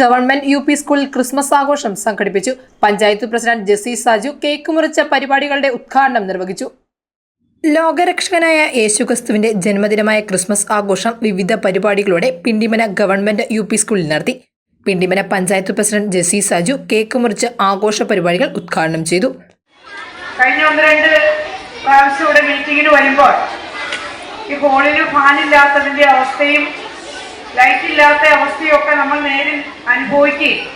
Government U P സ്കൂളിൽ Christmas ആഘോഷം സംഘടിപ്പിച്ചു. പഞ്ചായത്ത് പ്രസിഡന്റ് ജെസി സാജു കേക്ക് മുറിച്ച പരിപാടികളുടെ ഉദ്ഘാടനം നിർവഹിച്ചു. ലോകരക്ഷകനായ യേശുക്രിസ്തുവിന്റെ ജന്മദിനമായ ക്രിസ്മസ് ആഘോഷം വിവിധ പരിപാടികളോടെ പിണ്ടിമന ഗവൺമെന്റ് യു പി സ്കൂളിൽ നടത്തി. പിണ്ടിമന പഞ്ചായത്ത് പ്രസിഡന്റ് ജെസി സാജു കേക്ക് മുറിച്ച് ആഘോഷ പരിപാടികൾ ഉദ്ഘാടനം ചെയ്തു. കഴിഞ്ഞ ഒന്ന് രണ്ട് പ്രാവശ്യം ഇവിടെ മീറ്റിങ്ങിന് വരുമ്പോൾ ഈ ഹോളിന് ഫാനില്ലാത്തതിന്റെ അവസ്ഥയും ലൈറ്റ് ഇല്ലാത്ത അവസ്ഥയൊക്കെ നമ്മൾ നേരിൽ അനുഭവിക്കുകയും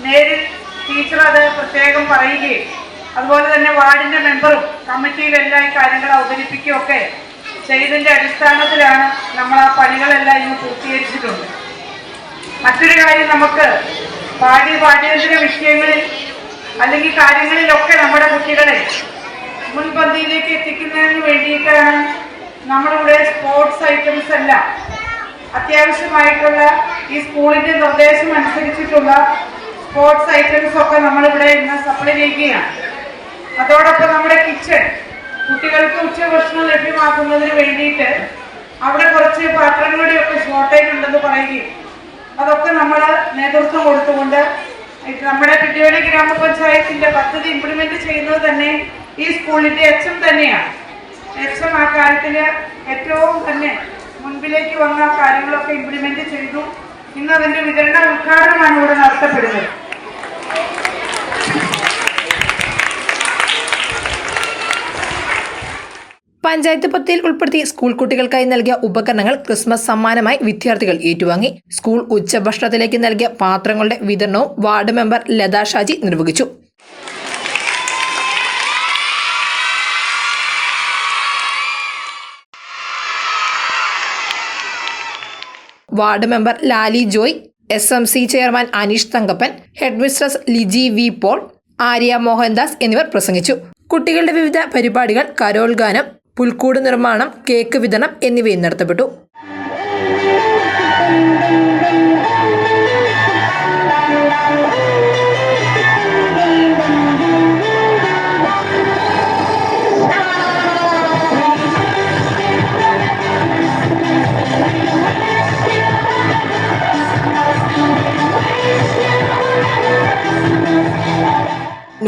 നേരിൽ ടീച്ചർ അത് പ്രത്യേകം പറയുകയും അതുപോലെ തന്നെ വാർഡിന്റെ മെമ്പറും കമ്മിറ്റിയിലെല്ലാം ഈ കാര്യങ്ങൾ അവതരിപ്പിക്കുകയൊക്കെ ചെയ്തതിന്റെ അടിസ്ഥാനത്തിലാണ് നമ്മൾ ആ പണികളെല്ലാം ഇന്ന് പൂർത്തീകരിച്ചിട്ടുണ്ട്. മറ്റൊരു കാര്യം നമുക്ക് പാഠ്യ പാഠ്യേതര വിഷയങ്ങളിൽ അല്ലെങ്കിൽ കാര്യങ്ങളിലൊക്കെ നമ്മുടെ കുട്ടികളെ മുൻപന്തിയിലേക്ക് എത്തിക്കുന്നതിന് വേണ്ടിയിട്ടാണ് നമ്മളിവിടെ സ്പോർട്സ് ഐറ്റംസ് എല്ലാം അത്യാവശ്യമായിട്ടുള്ള ഈ സ്കൂളിന്റെ നിർദ്ദേശം അനുസരിച്ചിട്ടുള്ള സ്പോർട്സ് ഐറ്റംസ് ഒക്കെ നമ്മൾ നമ്മളിവിടെ ഇന്ന് സപ്ലൈ ചെയ്യുകയാണ്. അതോടൊപ്പം നമ്മുടെ കിച്ചൺ കുട്ടികൾക്ക് ഉച്ചഭക്ഷണം ലഭ്യമാക്കുന്നതിന് വേണ്ടിയിട്ട് അവിടെ കുറച്ച് പാത്രങ്ങളുടെയൊക്കെ ഷോർട്ടേജ് ഉണ്ടെന്ന് പറയുകയും അതൊക്കെ നമ്മൾ നേതൃത്വം കൊടുത്തുകൊണ്ട് നമ്മുടെ പിടിയോല ഗ്രാമപഞ്ചായത്തിന്റെ പദ്ധതി ഇംപ്ലിമെന്റ് ചെയ്യുന്നത് തന്നെ ഈ സ്കൂളിന്റെ എച്ച് എം തന്നെയാണ്. എച്ച് എം ആ കാര്യത്തിൽ ഏറ്റവും തന്നെ മുൻപിലേക്ക് വന്ന കാര്യങ്ങളൊക്കെ ഇംപ്ലിമെന്റ് ചെയ്തു. ഇന്ന് അതിന്റെ വിതരണ ഉദ്ഘാടനമാണ് ഇവിടെ നടത്തപ്പെടുന്നത്. പഞ്ചായത്ത് പദ്ധതിയിൽ ഉൾപ്പെടുത്തി സ്കൂൾ കുട്ടികൾക്കായി നൽകിയ ഉപകരണങ്ങൾ ക്രിസ്മസ് സമ്മാനമായി വിദ്യാർത്ഥികൾ ഏറ്റുവാങ്ങി. സ്കൂൾ ഉച്ചഭക്ഷണത്തിലേക്ക് നൽകിയ പാത്രങ്ങളുടെ വിതരണവും വാർഡ് മെമ്പർ ലതാ ഷാജി നിർവഹിച്ചു. Ward member Lali Joy S M C chairman Aneesh Thankappan headmistress Liji V Paul Arya Mohandas എന്നിവർ പ്രസംഗിച്ചു. കുട്ടികളുടെ വിവിധ പരിപാടികൾ കരോൾ ഗാനം പുൽക്കൂട് നിർമ്മാണം കേക്ക് വിതരണം എന്നിവയും നടത്തപ്പെട്ടു.